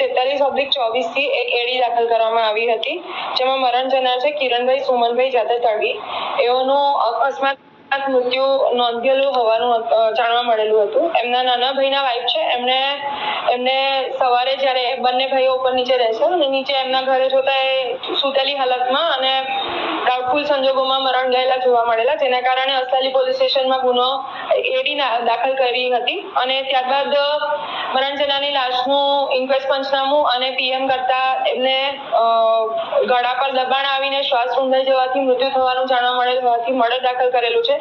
બેતાલીસ ઓબ્લિક ચોવીસથી એક એડી દાખલ કરવામાં આવી હતી, જેમાં મરણ જનાર છે કિરણભાઈ સુમનભાઈ જાતે તળવી એઓનો અકસ્માત મૃત્યુ નોંધેલું હોવાનું જાણવા મળેલું હતું. એમના નાના ભાઈના વાઈફ છે, એમણે, એમને સવારે જ્યારે બંને ભાઈઓ ઉપર નીચે રહેશે અને નીચે એમના ઘરે જોતા એ સૂતેલી હાલતમાં અને ડાઉટફુલ સંજોગોમાં મરણ ગયેલા જોવા મળેલા, જેના કારણે અસલાલી પોલીસ સ્ટેશનમાં ગુનો, એડી દાખલ કરી હતી. અને ત્યારબાદ મરણ જનારની લાશનું ઇન્ક્વેસ્ટ પંચનામું અને પીએમ કરતા એમને ગળા પર દબાણ આવીને શ્વાસ રૂંધાઈ જવાથી મૃત્યુ થવાનું જાણવા મળેલ હોવાથી મર્ડર દાખલ કરેલું છે.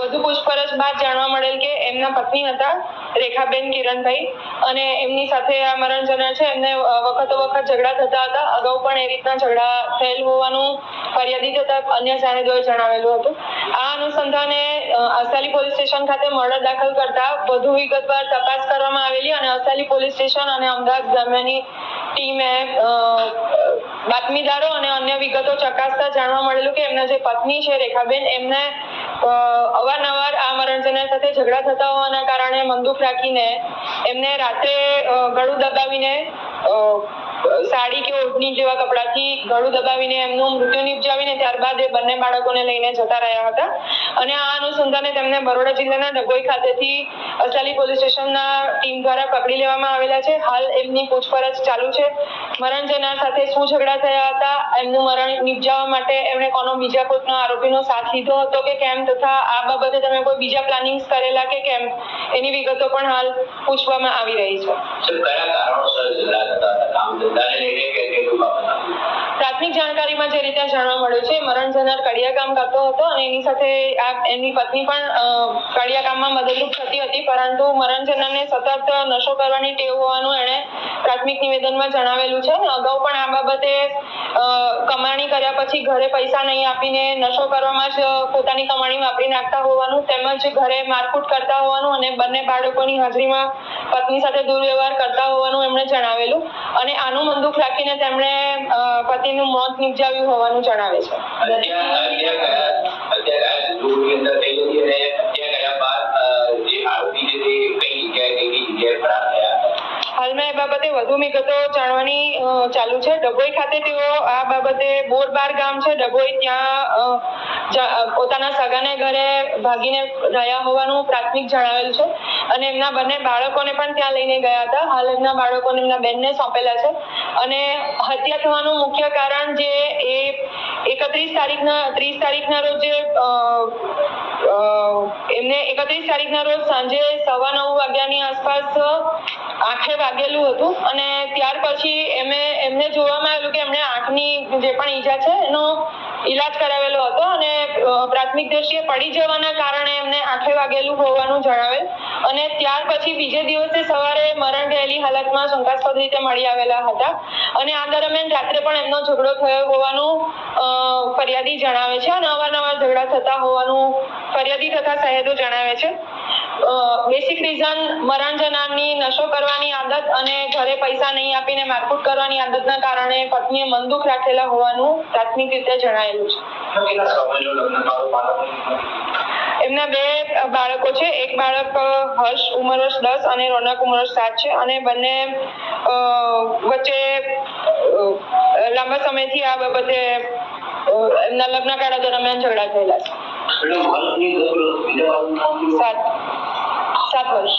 વધુ પૂછપરછ બાદ જાણવા મળેલ કે એમના પત્ની હતા રેખાબેન કિરણભાઈ અને એમની સાથે આ મરણ જનાર છે. એમને વખતો વખત ઝઘડા થતા હતા. અગાઉ પણ એ રીતના ઝઘડા થયેલ હોવાનું ફરિયાદી થતા અન્ય જાહેરોએ જણાવેલું હતું. આ અનુસંધાને અસાલી પોલીસ સ્ટેશન ખાતે મર્ડર દાખલ કરતા વધુ વિગતવાર તપાસ કરવામાં આવેલી અને અસાલી પોલીસ સ્ટેશન અને અમદાવાદ ગ્રામ્યની ટીમે બાતમીદારો અને અન્ય વિગતો ચકાસતા જાણવા મળેલું કે એમના જે પત્ની છે, રેખાબેન, એમને અવારનવાર આ મરણજના સાથે ઝઘડા થતા હોવાના કારણે મંદુક રાખીને એમને રાત્રે ગળું દબાવીને સાડી કે ઓઢણી જેવા કપડાથી ગળું દબાવીને એમનું મૃત્યુ નિપજાવીને ત્યારબાદ એ બંને બાળકોને લઈને જતા રહ્યા હતા. અને આ અનુસંધાને તેમને બરોડા જિલ્લાના ડભોઈ ખાતેથી અસાલી પોલીસ સ્ટેશનના ટીમ દ્વારા પકડી લેવામાં આવેલા છે. હાલ એમની પૂછપરછ ચાલુ છે. મરણ સાથે શું ઝઘડા થયા હતા, એમનું મરણ નિપજાવવા માટે એમણે કોનો બીજા કોઈનો આરોપીનો સાથ લીધો હતો કે કેમ, તથા આ બાબતે તમે કોઈ બીજા પ્લાનિંગ્સ કરેલા કે કેમ, એની વિગતો પણ હાલ પૂછવામાં આવી રહી છે. કયા કારણોસર કામ ધંધાને લઈને કે પ્રાથમિક જાણકારીમાં જે રીતે જાણવા મળ્યું છે મરણ જનાર કડિયા કામ કરતો હતો અને એની સાથે આ એની પત્ની પણ અ, કડિયા કામમાં મદદરૂપ થતી હતી પરંતુ મરણ જનારને સતત નશો કરવાની ટેવ હોવાનું એણે પ્રાથમિક નિવેદનમાં જણાવેલું છે. અગાઉ પણ આ બાબતે કમાણી કર્યા પછી ઘરે પૈસા નહીં આપીને નશો કરવામાં જ પોતાની કમાણી વાપરી નાખતા હોવાનું તેમજ ઘરે મારકૂટ કરતા હોવાનું અને બંને બાળકોની હાજરીમાં પત્ની સાથે દુર્વ્યવહાર કરતા હોવાનું એમણે જણાવેલું. અને આનું મંદુક રાખીને તેમણે પતિનું મોત નિપજાવ્યું હોવાનું જણાવે છે. હાલમાં એ બાબતે વધુ વિગતો જાણવાની ચાલુ છે. ડભોઈ ખાતે તેઓ આ બાબતે બોરબાર ગામ છે. ડભોઈ ત્યાં પોતાના સગાને ઘરે ભાગીને રહ્યા હોવાનું પ્રાથમિક જણાવેલ છે. અને એમના બંને બાળકોને પણ ત્યાં લઈને ગયા હતા. હાલ એમના બાળકોને એમના બેનને સોંપેલા છે. અને હત્યા થવાનું મુખ્ય કારણ જે એ એકત્રીસ તારીખના, ત્રીસ તારીખના રોજ જે એમને એકત્રીસ તારીખના રોજ સાંજે સવા નવ વાગ્યાની આસપાસ આંખે વાગેલું હતું. અને ત્યાર પછી એમે, એમને જોવામાં આવેલું કે એમને આંખની જે પણ ઈજા છે એનો ઈલાજ કરાવેલો હતો અને પ્રાથમિક દ્રષ્ટિએ પડી જવાના કારણે એમને આંખે વાગેલું હોવાનું જણાવેલ. અને ત્યાર પછી બીજે દિવસે સવારે મરણ ગયેલી હાલતમાં શંકાસ્પદ રીતે મળી આવેલા હતા. અને આ દરમિયાન રાત્રે પણ એમનો ઝઘડો થયો હોવાનું ફરિયાદી જણાવે છે અને અવારનવાર ઝઘડા થતા હોવાનું ફરિયાદી તથા સાહેબો જણાવે છે. બેસિક રીઝન જનારની નશો કરવાની આદત અને ઘરે પૈસા નહીં આપીને મારકૂટ કરવાની આદતના કારણે પત્નીએ બંદૂક રાખેલા હોવાનું પ્રાથમિક રીતે જણાયેલું છે? એમના બે બાળકો છે એક બાળક હર્ષ ઉંમર વર્ષ દસ અને રોનક ઉંમર વર્ષ સાત છે અને બંને વચ્ચે લાંબા સમયથી આ બાબતે એમના લગ્ન કાળા દરમિયાન ઝઘડા થયેલા છે? સાત સાત વર્ષ